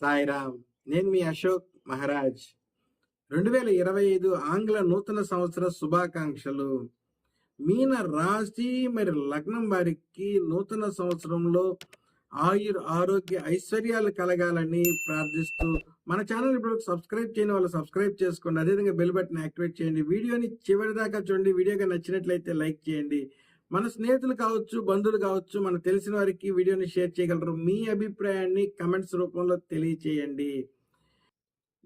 సాయిరామ్ నేను మీ అశోక్ మహారాజ్. రెండు వేల ఇరవై ఐదు ఆంగ్ల నూతన సంవత్సర శుభాకాంక్షలు. మీన రాశి మరి లగ్నం వారికి నూతన సంవత్సరంలో ఆయుర్ ఆరోగ్య ఐశ్వర్యాలు కలగాలని ప్రార్థిస్తూ మన ఛానల్ ఇప్పుడు సబ్స్క్రైబ్ చేయని వాళ్ళు సబ్స్క్రైబ్ చేసుకోండి. అదేవిధంగా బెల్ బటన్ యాక్టివేట్ చేయండి. వీడియోని చివరి దాకా చూడండి. వీడియోగా నచ్చినట్లయితే లైక్ చేయండి. మన స్నేహితులు కావచ్చు బంధువులు కావచ్చు మనకు తెలిసిన వారికి వీడియోని షేర్ చేయగలరు. మీ అభిప్రాయాన్ని కమెంట్స్ రూపంలో తెలియచేయండి.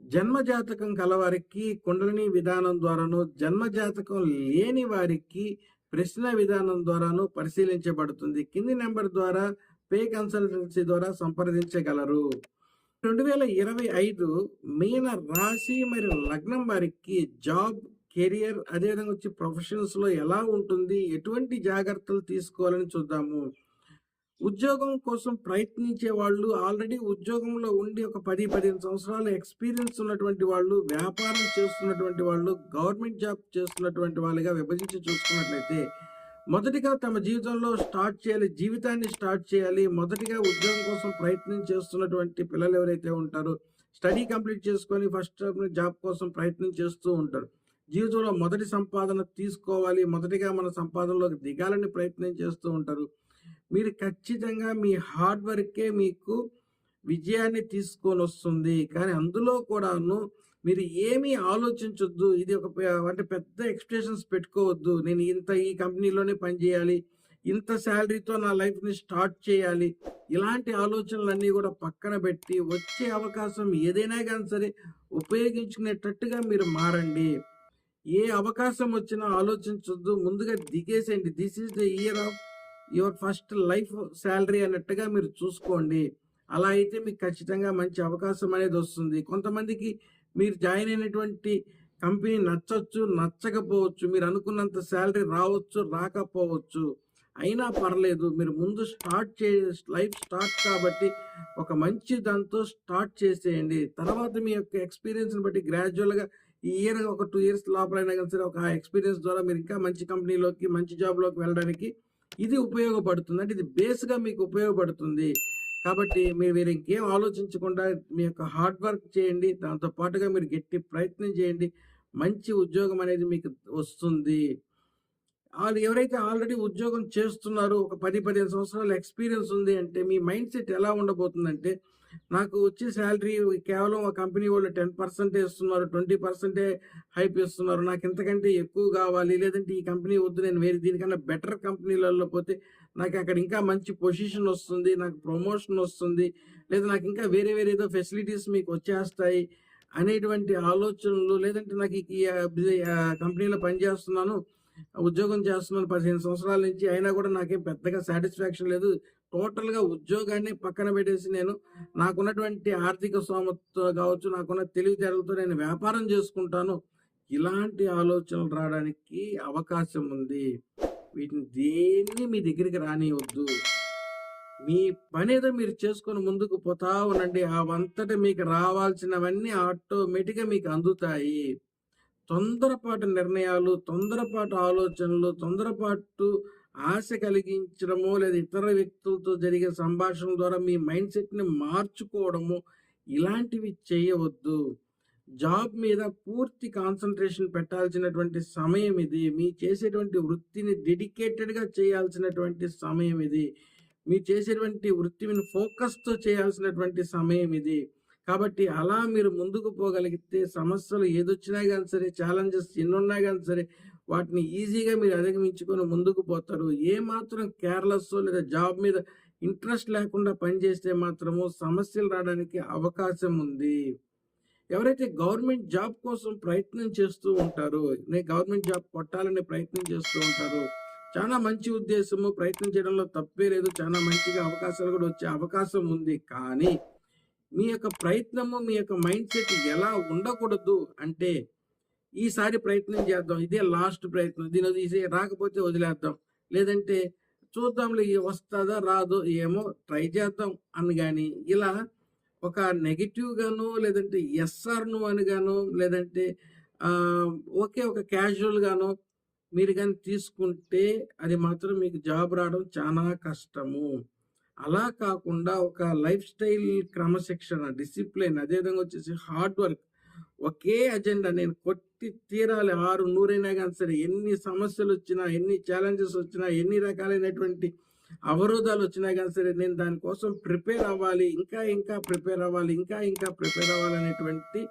జన్మ జాతకం కలవారికి కుండలిని విధానం ద్వారాను జన్మ జాతకం లేని వారికి ప్రశ్న విధానం ద్వారాను పరిశీలించబడుతుంది. కింది నెంబర్ ద్వారా పే కన్సల్టెన్సీ ద్వారా సంప్రదించగలరు. రెండు వేల ఇరవై ఐదు మీన రాశి మరియు లగ్నం వారికి జాబ్ కెరియర్ అదేవిధంగా వచ్చి ప్రొఫెషన్స్లో ఎలా ఉంటుంది ఎటువంటి జాగ్రత్తలు తీసుకోవాలని చూద్దాము. ఉద్యోగం కోసం ప్రయత్నించే వాళ్ళు ఆల్రెడీ ఉద్యోగంలో ఉండి ఒక పది పదిహేను సంవత్సరాల ఎక్స్పీరియన్స్ ఉన్నటువంటి వాళ్ళు వ్యాపారం చేస్తున్నటువంటి వాళ్ళు గవర్నమెంట్ జాబ్ చేస్తున్నటువంటి వాళ్ళుగా విభజించి చూసుకున్నట్లయితే మొదటిగా తమ జీవితంలో స్టార్ట్ చేయాలి జీవితాన్ని స్టార్ట్ చేయాలి. మొదటిగా ఉద్యోగం కోసం ప్రయత్నం చేస్తున్నటువంటి పిల్లలు ఎవరైతే ఉంటారో స్టడీ కంప్లీట్ చేసుకొని ఫస్ట్ జాబ్ కోసం ప్రయత్నం చేస్తూ ఉంటారు. జీవితంలో మొదటి సంపాదన తీసుకోవాలి. మొదటిగా మన సంపాదనలోకి దిగాలని ప్రయత్నం చేస్తూ ఉంటారు. మీరు ఖచ్చితంగా మీ హార్డ్ వర్కే మీకు విజయాన్ని తీసుకొని వస్తుంది. కానీ అందులో కూడాను మీరు ఏమీ ఆలోచించొద్దు. ఇది ఒక అంటే పెద్ద ఎక్స్పెక్టేషన్స్ పెట్టుకోవద్దు. నేను ఇంత ఈ కంపెనీలోనే పనిచేయాలి ఇంత శాలరీతో నా లైఫ్ని స్టార్ట్ చేయాలి. ఇలాంటి ఆలోచనలన్నీ కూడా పక్కన పెట్టి వచ్చే అవకాశం ఏదైనా కానీ సరే ఉపయోగించుకునేటట్టుగా మీరు మారండి. ఏ అవకాశం వచ్చినా ఆలోచించొద్దు. ముందుగా దిగేసేయండి. This is the year of your first life salary అన్నట్టుగా మీరు చూసుకోండి. అలా అయితే మీకు ఖచ్చితంగా మంచి అవకాశం అనేది వస్తుంది. కొంతమందికి మీరు జాయిన్ అయినటువంటి కంపెనీ నచ్చచ్చు నచ్చకపోవచ్చు. మీరు అనుకున్నంత శాలరీ రావచ్చు రాకపోవచ్చు. అయినా పర్లేదు. మీరు ముందు స్టార్ట్ చే లైఫ్ స్టార్ట్ కాబట్టి ఒక మంచి దాంతో స్టార్ట్ చేసేయండి. తర్వాత మీ యొక్క ఎక్స్పీరియన్స్ని బట్టి గ్రాడ్యువల్గా ఈ ఇయర్ ఒక టూ ఇయర్స్ లోపలైనా కానీ సరే ఒక ఎక్స్పీరియన్స్ ద్వారా మీరు ఇంకా మంచి కంపెనీలోకి మంచి జాబ్లోకి వెళ్ళడానికి ఇది ఉపయోగపడుతుంది. అంటే ఇది బేస్గా మీకు ఉపయోగపడుతుంది. కాబట్టి మీరు మీరు ఇంకేం ఆలోచించకుండా మీ యొక్క హార్డ్ వర్క్ చేయండి. దాంతో పాటుగా మీరు గట్టి ప్రయత్నం చేయండి. మంచి ఉద్యోగం అనేది మీకు వస్తుంది. వాళ్ళు ఎవరైతే ఆల్రెడీ ఉద్యోగం చేస్తున్నారో ఒక పది పదిహేను సంవత్సరాల ఎక్స్పీరియన్స్ ఉంది అంటే మీ మైండ్ సెట్ ఎలా ఉండబోతుందంటే నాకు వచ్చే శాలరీ కేవలం ఒక కంపెనీ వాళ్ళు టెన్ పర్సెంటే ఇస్తున్నారు ట్వంటీ పర్సెంటే హైప్ ఇస్తున్నారు. నాకు ఇంతకంటే ఎక్కువ కావాలి. లేదంటే ఈ కంపెనీ వద్దు నేను వేరే దీనికన్నా బెటర్ కంపెనీలలో పోతే నాకు అక్కడ ఇంకా మంచి పొజిషన్ వస్తుంది నాకు ప్రమోషన్ వస్తుంది లేదా నాకు ఇంకా వేరే వేరే ఏదో ఫెసిలిటీస్ మీకు వచ్చేస్తాయి అనేటువంటి ఆలోచనలు లేదంటే నాకు ఈ- కంపెనీలో పనిచేస్తున్నాను ఉద్యోగం చేస్తున్నాను పదిహేను సంవత్సరాల నుంచి అయినా కూడా నాకేం పెద్దగా సాటిస్ఫాక్షన్ లేదు. టోటల్గా ఉద్యోగాన్ని పక్కన పెట్టేసి నేను నాకున్నటువంటి ఆర్థిక స్తోమత కావచ్చు నాకున్న తెలివితేటలతో నేను వ్యాపారం చేసుకుంటాను. ఇలాంటి ఆలోచనలు రావడానికి అవకాశం ఉంది. వీటిని దేన్ని మీ దగ్గరికి రానివద్దు మీ పని ఏదో మీరు చేసుకొని ముందుకు పోతా ఉండండి. అవంతట మీకు రావాల్సినవన్నీ ఆటోమేటిక్గా మీకు అందుతాయి. తొందరపాటు నిర్ణయాలు తొందరపాటు ఆలోచనలు తొందరపాటు ఆశ కలిగించడము లేదా ఇతర వ్యక్తులతో జరిగే సంభాషణ ద్వారా మీ మైండ్ సెట్ని మార్చుకోవడము ఇలాంటివి చేయవద్దు. జాబ్ మీద పూర్తి కాన్సన్ట్రేషన్ పెట్టాల్సినటువంటి సమయం ఇది. మీ చేసేటువంటి వృత్తిని డెడికేటెడ్గా చేయాల్సినటువంటి సమయం ఇది. మీ చేసేటువంటి వృత్తిని ఫోకస్తో చేయాల్సినటువంటి సమయం ఇది. కాబట్టి అలా మీరు ముందుకు పోగలిగితే సమస్యలు ఏదొచ్చినా కానీ సరే ఛాలెంజెస్ ఎన్నున్నా కానీ సరే వాటిని ఈజీగా మీరు అధిగమించుకొని ముందుకు పోతారు. ఏ మాత్రం కేర్లెస్ లేదా జాబ్ మీద ఇంట్రెస్ట్ లేకుండా పనిచేస్తే మాత్రము సమస్యలు రావడానికి అవకాశం ఉంది. ఎవరైతే గవర్నమెంట్ జాబ్ కోసం ప్రయత్నం చేస్తూ ఉంటారో నేను గవర్నమెంట్ జాబ్ కొట్టాలనే ప్రయత్నం చేస్తూ ఉంటారు చాలా మంచి ఉద్దేశము. ప్రయత్నం చేయడంలో తప్పే లేదు. చాలా మంచిగా అవకాశాలు కూడా వచ్చే అవకాశం ఉంది. కానీ మీ యొక్క ప్రయత్నము మీ యొక్క మైండ్ సెట్ ఎలా ఉండకూడదు అంటే ఈసారి ప్రయత్నం చేద్దాం. ఇదే లాస్ట్ ప్రయత్నం. దీని ఇది రాకపోతే వదిలేద్దాం. లేదంటే చూద్దాంలే ఇది వస్తుందా రాదో ఏమో ట్రై చేద్దాం అని కానీ ఇలా ఒక నెగిటివ్ గాను లేదంటే ఎస్ఆర్ను అని గాను లేదంటే ఓకే ఒక క్యాజువల్ గాను మీరు కానీ తీసుకుంటే అది మాత్రం మీకు జాబ్ రావడం చాలా కష్టము. అలా కాకుండా ఒక లైఫ్ స్టైల్ క్రమశిక్షణ డిసిప్లిన్ అదేవిధంగా వచ్చేసి హార్డ్ వర్క్ ఒకే అజెండా నేను కొట్టి తీరాలి. ఆరు నూరైనా కానీ సరే ఎన్ని సమస్యలు వచ్చినా ఎన్ని ఛాలెంజెస్ వచ్చినా ఎన్ని రకాలైనటువంటి అవరోధాలు వచ్చినా కానీ సరే నేను దానికోసం ప్రిపేర్ అవ్వాలి. ఇంకా ఇంకా ప్రిపేర్ అవ్వాలి. ఇంకా ఇంకా ప్రిపేర్ అవ్వాలనేటువంటి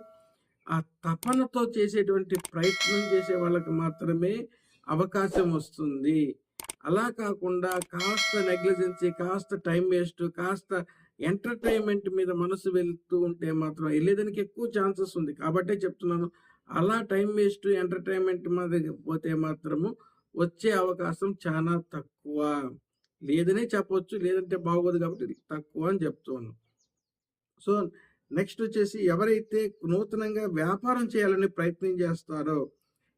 ఆ తపనతో చేసేటువంటి ప్రయత్నం చేసే వాళ్ళకి మాత్రమే అవకాశం వస్తుంది. అలా కాకుండా కాస్త నెగ్లిజెన్సీ కాస్త టైం వేస్ట్ కాస్త ఎంటర్టైన్మెంట్ మీద మనసు వెళ్తూ ఉంటే మాత్రం వెళ్ళేదానికి ఎక్కువ ఛాన్సెస్ ఉంది. కాబట్టే చెప్తున్నాను అలా టైం వేస్ట్ ఎంటర్టైన్మెంట్ మీద పోతే మాత్రము వచ్చే అవకాశం చాలా తక్కువ. లేదనే చెప్పొచ్చు లేదంటే బాగోదు కాబట్టి తక్కువ అని చెప్తున్నాను. సో నెక్స్ట్ వచ్చేసి ఎవరైతే నూతనంగా వ్యాపారం చేయాలని ప్రయత్నం చేస్తారో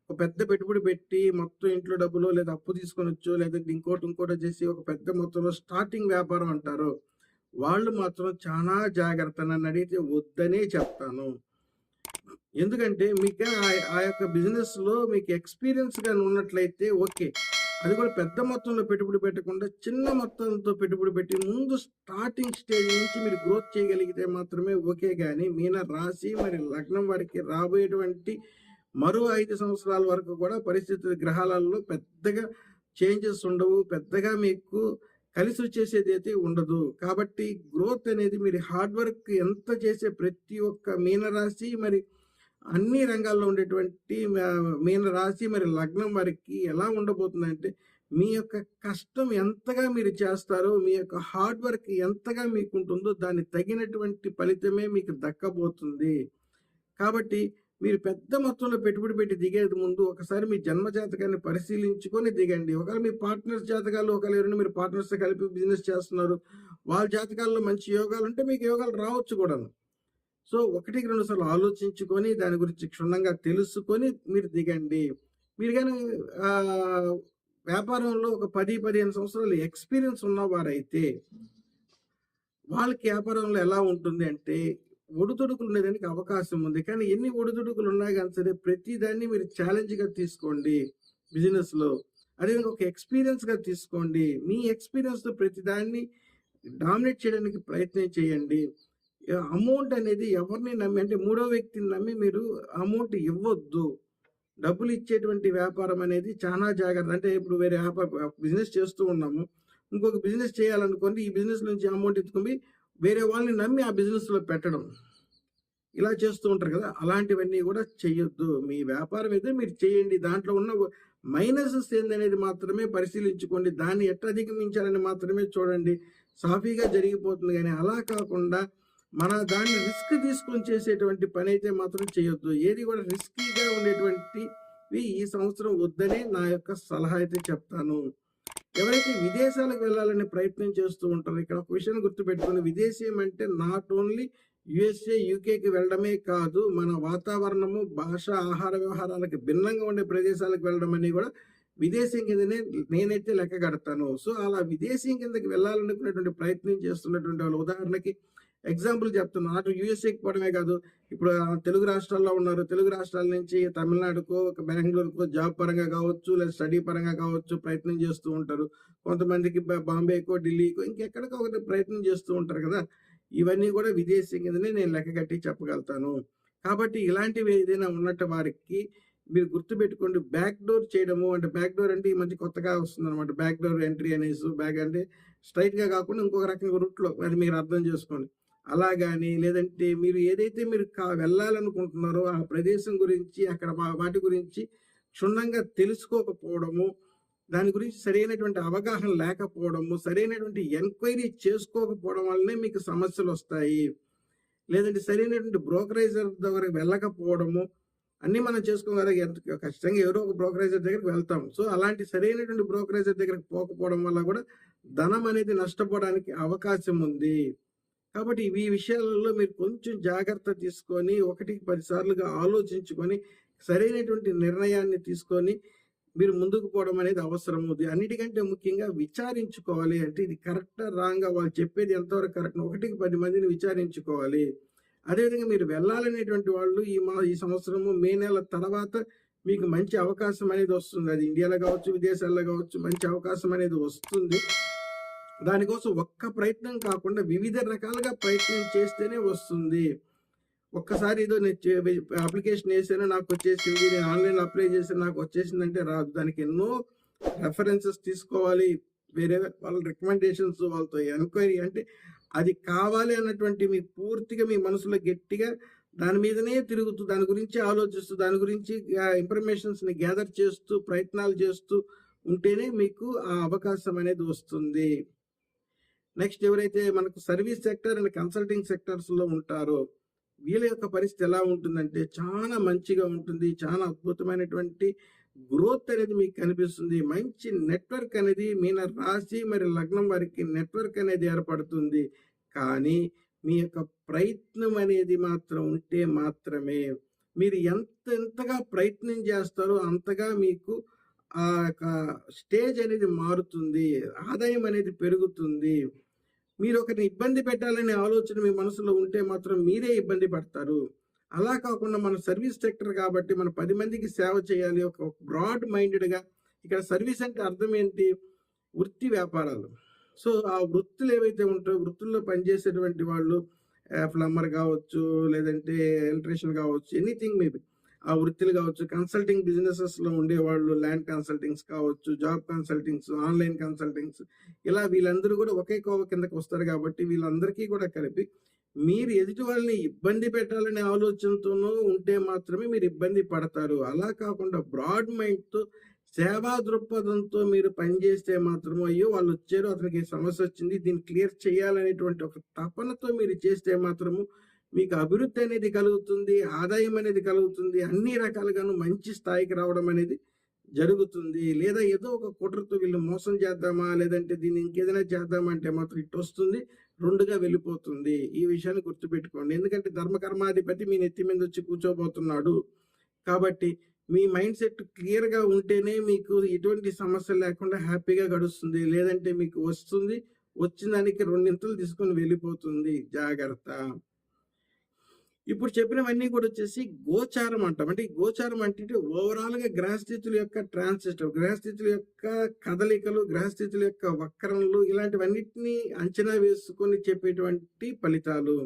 ఒక పెద్ద పెట్టుబడి పెట్టి మొత్తం ఇంట్లో డబ్బులు లేదా అప్పు తీసుకొనొచ్చు లేదంటే ఇంకోటి ఇంకోటి చేసి ఒక పెద్ద మొత్తంలో స్టార్టింగ్ వ్యాపారం అంటారో వాళ్ళు మాత్రం చాలా జాగ్రత్త నన్ను అడిగితే వద్దనే చెప్తాను. ఎందుకంటే మీకు ఆ- ఆ యొక్క బిజినెస్లో మీకు ఎక్స్పీరియన్స్ కానీ ఉన్నట్లయితే ఓకే. అది కూడా పెద్ద మొత్తంలో పెట్టుబడి పెట్టకుండా చిన్న మొత్తంతో పెట్టుబడి పెట్టి ముందు స్టార్టింగ్ స్టేజ్ నుంచి మీరు గ్రోత్ చేయగలిగితే మాత్రమే ఓకే కానీ మీన రాశి మరి లగ్నం వారికి రాబోయేటువంటి మరో ఐదు సంవత్సరాల వరకు కూడా పరిస్థితి గ్రహాలలో పెద్దగా చేంజెస్ ఉండవు. పెద్దగా మీకు కలిసి వచ్చేసేది అయితే ఉండదు. కాబట్టి గ్రోత్ అనేది మీరు హార్డ్ వర్క్ ఎంత చేసే ప్రతి ఒక్క మీనరాశి మరి అన్ని రంగాల్లో ఉండేటువంటి మీనరాశి మరి లగ్నం వారికి ఎలా ఉండబోతుందంటే మీ యొక్క కష్టం ఎంతగా మీరు చేస్తారో మీ యొక్క హార్డ్ వర్క్ ఎంతగా మీకు ఉంటుందో దానికి తగినటువంటి ఫలితమే మీకు దక్కబోతుంది. కాబట్టి మీరు పెద్ద మొత్తంలో పెట్టుబడి పెట్టి దిగేది ముందు ఒకసారి మీ జన్మ జాతకాన్ని పరిశీలించుకొని దిగండి. ఒకవేళ మీ పార్ట్నర్స్ జాతకాలు ఒకవేళ ఎవరైనా మీరు పార్ట్నర్స్తో కలిపి బిజినెస్ చేస్తున్నారు వాళ్ళ జాతకాల్లో మంచి యోగాలు ఉంటే మీకు యోగాలు రావచ్చు కూడాను. సో ఒకటికి రెండు సార్లు ఆలోచించుకొని దాని గురించి క్షుణ్ణంగా తెలుసుకొని మీరు దిగండి. మీరు కానీ వ్యాపారంలో ఒక పది పదిహేను సంవత్సరాలు ఎక్స్పీరియన్స్ ఉన్నవారైతే వాళ్ళకి వ్యాపారంలో ఎలా ఉంటుంది అంటే ఒడిదుడుకులు ఉండేదానికి అవకాశం ఉంది కానీ ఎన్ని ఒడిదుడుకులు ఉన్నా కానీ సరే ప్రతి దాన్ని మీరు ఛాలెంజ్గా తీసుకోండి బిజినెస్లో అదేవిధంగా ఒక ఎక్స్పీరియన్స్గా తీసుకోండి. మీ ఎక్స్పీరియన్స్తో ప్రతి దాన్ని డామినేట్ చేయడానికి ప్రయత్నం చేయండి. అమౌంట్ అనేది ఎవరిని నమ్మి అంటే మూడో వ్యక్తిని నమ్మి మీరు అమౌంట్ ఇవ్వద్దు. డబ్బులు ఇచ్చేటువంటి వ్యాపారం అనేది చాలా జాగ్రత్త అంటే ఇప్పుడు వేరే వ్యాపార బిజినెస్ చేస్తూ ఉన్నాము. ఇంకొక బిజినెస్ చేయాలనుకోండి ఈ బిజినెస్ నుంచి అమౌంట్ ఎత్తుకొని వేరే వాళ్ళని నమ్మి ఆ బిజినెస్లో పెట్టడం. ఇలా చేస్తూ ఉంటారు కదా అలాంటివన్నీ కూడా చేయొద్దు మీ వ్యాపారం అయితే మీరు చేయండి. దాంట్లో ఉన్న మైనసెస్ ఏందనేది మాత్రమే పరిశీలించుకోండి. దాన్ని ఎట్లా అధిగమించాలని మాత్రమే చూడండి. సాఫీగా జరిగిపోతుంది కానీ అలా కాకుండా మన దాన్ని రిస్క్ తీసుకొని చేసేటువంటి పని అయితే మాత్రం చేయొద్దు ఏది కూడా రిస్కీగా ఉండేటువంటివి ఈ సంవత్సరం వద్దనే నా యొక్క సలహా అయితే చెప్తాను. ఎవరైతే విదేశాలకు వెళ్ళాలని ప్రయత్నం చేస్తూ ఉంటారో ఇక్కడ ఒక విషయం గుర్తుపెట్టుకుని విదేశీయం అంటే నాట్ ఓన్లీ యుఎస్ఏ యూకేకి వెళ్ళడమే కాదు మన వాతావరణము భాష ఆహార వ్యవహారాలకు భిన్నంగా ఉండే ప్రదేశాలకు వెళ్ళడం అని కూడా విదేశం కిందనే నేనైతే లెక్క కడతాను. సో అలా విదేశీయం కిందకి వెళ్ళాలనుకునేటువంటి ప్రయత్నం చేస్తున్నటువంటి వాళ్ళు ఉదాహరణకి ఎగ్జాంపుల్ చెప్తున్నాను అటు యూఎస్ఏకి పోవడమే కాదు ఇప్పుడు తెలుగు రాష్ట్రాల్లో ఉన్నారు. తెలుగు రాష్ట్రాల నుంచి తమిళనాడుకో ఒక బెంగళూరుకో జాబ్ పరంగా కావచ్చు లేదా స్టడీ పరంగా కావచ్చు ప్రయత్నం చేస్తూ ఉంటారు. కొంతమందికి బాంబేకో ఢిల్లీకో ఇంకెక్కడికో ఒకటి ప్రయత్నం చేస్తూ ఉంటారు కదా. ఇవన్నీ కూడా విదేశీ కిందనే నేను లెక్క కట్టి చెప్పగలుగుతాను. కాబట్టి ఇలాంటివి ఏదైనా ఉన్నట్టు వారికి మీరు గుర్తుపెట్టుకోండి. బ్యాక్ డోర్ చేయడము అంటే బ్యాక్ డోర్ అంటే ఈ మధ్య కొత్తగా వస్తుంది అనమాట బ్యాక్ డోర్ ఎంట్రీ అనేసి. బ్యాక్ అంటే స్ట్రైట్గా కాకుండా ఇంకొక రకంగా రూట్లో. అది మీరు అర్థం చేసుకోండి. అలా కానీ లేదంటే మీరు ఏదైతే మీరు కా- వెళ్ళాలనుకుంటున్నారో ఆ ప్రదేశం గురించి అక్కడ వాటి గురించి క్షుణ్ణంగా తెలుసుకోకపోవడము దాని గురించి సరైనటువంటి అవగాహన లేకపోవడము సరైనటువంటి ఎంక్వైరీ చేసుకోకపోవడం వల్లనే మీకు సమస్యలు వస్తాయి లేదంటే సరైనటువంటి బ్రోకరైజర్ దగ్గర వెళ్ళకపోవడము అన్నీ మనం చేసుకోగలిగే ఎంత ఖచ్చితంగా ఎవరో ఒక బ్రోకరైజర్ దగ్గరికి వెళ్తాం. సో అలాంటి సరైనటువంటి బ్రోకరైజర్ దగ్గరికి పోకపోవడం వల్ల కూడా ధనం అనేది నష్టపోవడానికి అవకాశం ఉంది. కాబట్టి ఈ విషయాలలో మీరు కొంచెం జాగ్రత్త తీసుకొని ఒకటికి పదిసార్లుగా ఆలోచించుకొని సరైనటువంటి నిర్ణయాన్ని తీసుకొని మీరు ముందుకు పోవడం అనేది అవసరం ఉంది అన్నిటికంటే ముఖ్యంగా విచారించుకోవాలి అంటే ఇది కరెక్టా రాంగా వాళ్ళు చెప్పేది ఎంతవరకు కరెక్ట్ ఒకటికి పది మందిని విచారించుకోవాలి. అదేవిధంగా మీరు వెళ్ళాలనేటువంటి వాళ్ళు ఈ మా ఈ సంవత్సరము మే నెల తర్వాత మీకు మంచి అవకాశం అనేది వస్తుంది. అది ఇండియాలో కావచ్చు విదేశాల్లో కావచ్చు మంచి అవకాశం అనేది వస్తుంది. దానికోసం ఒక్క ప్రయత్నం కాకుండా వివిధ రకాలుగా ప్రయత్నం చేస్తేనే వస్తుంది. ఒక్కసారి ఏదో నేను అప్లికేషన్ వేసాను నాకు వచ్చేసింది నేను ఆన్లైన్ అప్లై చేసాను నాకు వచ్చేసింది అంటే రాదు. దానికి ఎన్నో రెఫరెన్సెస్ తీసుకోవాలి వేరే వాళ్ళ రికమెండేషన్స్ వాళ్ళతో ఎంక్వైరీ అంటే అది కావాలి అన్నటువంటి మీ పూర్తిగా మీ మనసులో గట్టిగా దాని మీదనే తిరుగుతూ దాని గురించి ఆలోచిస్తూ దాని గురించి ఇన్ఫర్మేషన్స్ని గ్యాదర్ చేస్తూ ప్రయత్నాలు చేస్తూ ఉంటేనే మీకు ఆ అవకాశం అనేది వస్తుంది. నెక్స్ట్ ఎవరైతే మనకు సర్వీస్ సెక్టర్ అండ్ కన్సల్టింగ్ సెక్టర్స్లో ఉంటారో వీళ్ళ యొక్క పరిస్థితి ఎలా ఉంటుందంటే చాలా మంచిగా ఉంటుంది. చాలా అద్భుతమైనటువంటి గ్రోత్ అనేది మీకు కనిపిస్తుంది. మంచి నెట్వర్క్ అనేది మీన రాశి మరి లగ్నం వారికి నెట్వర్క్ అనేది ఏర్పడుతుంది. కానీ మీ యొక్క ప్రయత్నం అనేది మాత్రం ఉంటే మాత్రమే మీరు ఎంత ఎంతగా ప్రయత్నం చేస్తారో అంతగా మీకు ఆ యొక్క స్టేజ్ అనేది మారుతుంది. ఆదాయం అనేది పెరుగుతుంది. మీరు ఒకరిని ఇబ్బంది పెట్టాలనే ఆలోచన మీ మనసులో ఉంటే మాత్రం మీరే ఇబ్బంది పడతారు. అలా కాకుండా మన సర్వీస్ సెక్టర్ కాబట్టి మనం పది మందికి సేవ చేయాలి. ఒక బ్రాడ్ మైండెడ్గా ఇక్కడ సర్వీస్ అంటే అర్థం ఏంటి? వృత్తి వ్యాపారాలు. సో ఆ వృత్తులు ఏవైతే ఉంటాయో వృత్తుల్లో పనిచేసేటువంటి వాళ్ళు ప్లంబర్ కావచ్చు లేదంటే ఎలక్ట్రీషియన్ కావచ్చు ఎనీథింగ్ మేబీ. ఆ వృత్తులు కావచ్చు కన్సల్టింగ్ బిజినెసెస్లో ఉండేవాళ్ళు ల్యాండ్ కన్సల్టింగ్స్ కావచ్చు జాబ్ కన్సల్టింగ్స్ ఆన్లైన్ కన్సల్టింగ్స్ ఇలా వీళ్ళందరూ కూడా ఒకే కోవ కిందకి వస్తారు కాబట్టి వీళ్ళందరికీ కూడా కలిపి మీరు ఎదుటి వాళ్ళని ఇబ్బంది పెట్టాలనే ఆలోచనతోనూ ఉంటే మాత్రమే మీరు ఇబ్బంది పడతారు. అలా కాకుండా బ్రాడ్ మైండ్తో సేవా దృక్పథంతో మీరు పనిచేస్తే మాత్రం అయ్యో వాళ్ళు వచ్చారు అతనికి సమస్య వచ్చింది దీన్ని క్లియర్ చేయాలనేటువంటి ఒక తపనతో మీరు చేస్తే మాత్రము మీకు అభివృద్ధి అనేది కలుగుతుంది ఆదాయం అనేది కలుగుతుంది అన్ని రకాలుగాను మంచి స్థాయికి రావడం అనేది జరుగుతుంది. లేదా ఏదో ఒక కుట్రతో వీళ్ళు మోసం చేద్దామా లేదంటే దీన్ని ఇంకేదైనా చేద్దామా అంటే మాత్రం ఇటు వస్తుంది రెండుగా వెళ్ళిపోతుంది. ఈ విషయాన్ని గుర్తుపెట్టుకోండి. ఎందుకంటే ధర్మకర్మాధిపతి మీ నెత్తి మీద వచ్చి కూర్చోబోతున్నాడు. కాబట్టి మీ మైండ్ సెట్ క్లియర్గా ఉంటేనే మీకు ఎటువంటి సమస్య లేకుండా హ్యాపీగా గడుస్తుంది. లేదంటే మీకు వస్తుంది వచ్చిన దానికి రెండింతలు తీసుకొని వెళ్ళిపోతుంది. జాగ్రత్త. ఇప్పుడు చెప్పినవన్నీ కూడా వచ్చేసి గోచారం అంటాం. అంటే ఈ గోచారం అంటే ఓవరాల్గా గ్రహస్థితుల యొక్క ట్రాన్సిస్టర్ గ్రహస్థితుల యొక్క కదలికలు గ్రహస్థితుల యొక్క వక్రములు ఇలాంటివన్నిటిని అంచనా వేసుకొని చెప్పేటువంటి ఫలితాలు.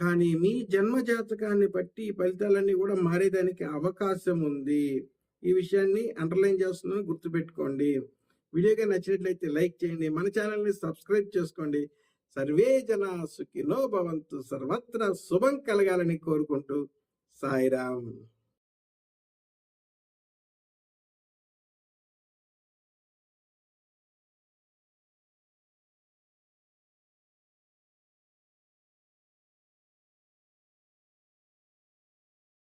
కానీ మీ జన్మ జాతకాన్ని బట్టి ఈ ఫలితాలన్నీ కూడా మారేదానికి అవకాశం ఉంది. ఈ విషయాన్ని అండర్లైన్ చేస్తున్నాను గుర్తుపెట్టుకోండి. వీడియోగా నచ్చినట్లయితే లైక్ చేయండి. మన ఛానల్ని సబ్స్క్రైబ్ చేసుకోండి. సర్వే జన సుఖినో భవంతు సర్వత్ర శుభం కలగాలని కోరుకుంటూ సాయిరామ్.